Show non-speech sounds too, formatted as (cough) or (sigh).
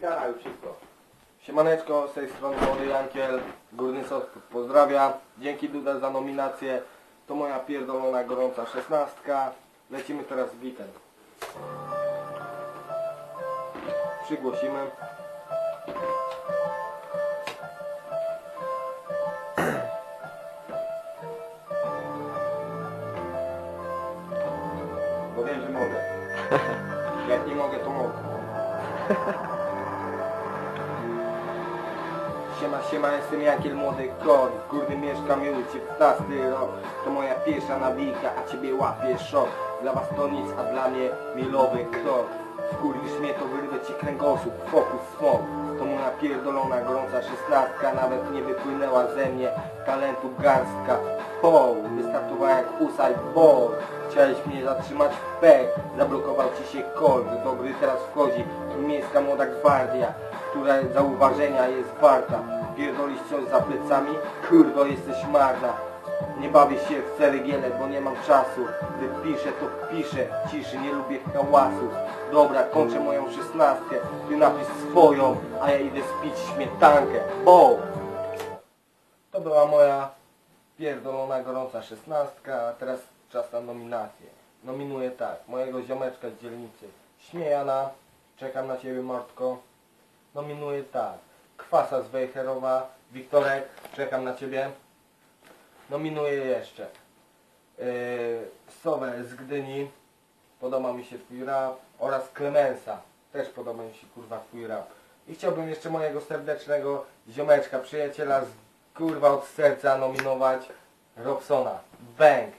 Gitara już wszystko. Siemaneczko, z tej strony Młody Jankiel, Górny Sos pozdrawia. Dzięki Duda za nominację. To moja pierdolona gorąca szesnastka. Lecimy teraz z bitem. Przygłosimy. Bo wiem, że mogę. Jak nie mogę, to mogę. (laughs) Siema, siema, jestem Jankiel Młody Kot W górnym mieszkam już 19 rok. To moja pierwsza nabijka, a ciebie łapie szok. Dla was to nic, a dla mnie milowy krok. Wkurwisz mnie, to wyrwę ci kręgosłup Fokus smok To moja pierdolona, gorąca szesnastka Nawet nie wypłynęła ze mnie Talentu garstka. Poł, wystartowała jak usaj bol Chciałeś mnie zatrzymać w P Zablokował ci się kol Do gry teraz wchodzi miejska młoda gwardia która zauważenia jest warta. Pierdolisz coś za plecami? Kurwo, jesteś marna. Nie bawię się w ceregiele, bo nie mam czasu. Gdy piszę, to piszę. Ciszy, nie lubię hałasu. Dobra, kończę moją szesnastkę. Ty napisz swoją, a ja idę spić śmietankę. Bo! To była moja pierdolona, gorąca szesnastka, a teraz czas na nominację. Nominuję tak, mojego ziomeczka z dzielnicy. Śmiejana, czekam na Ciebie Mordko. Nominuję tak, Kwasa z Wejherowa, Wiktorek, czekam na Ciebie. Nominuję jeszcze yy, Sowę z Gdyni, podoba mi się Twój rap, oraz Klemensa, też podoba mi się kurwa Twój rap. I chciałbym jeszcze mojego serdecznego ziomeczka, przyjaciela z kurwa od serca nominować Robsona. Bang!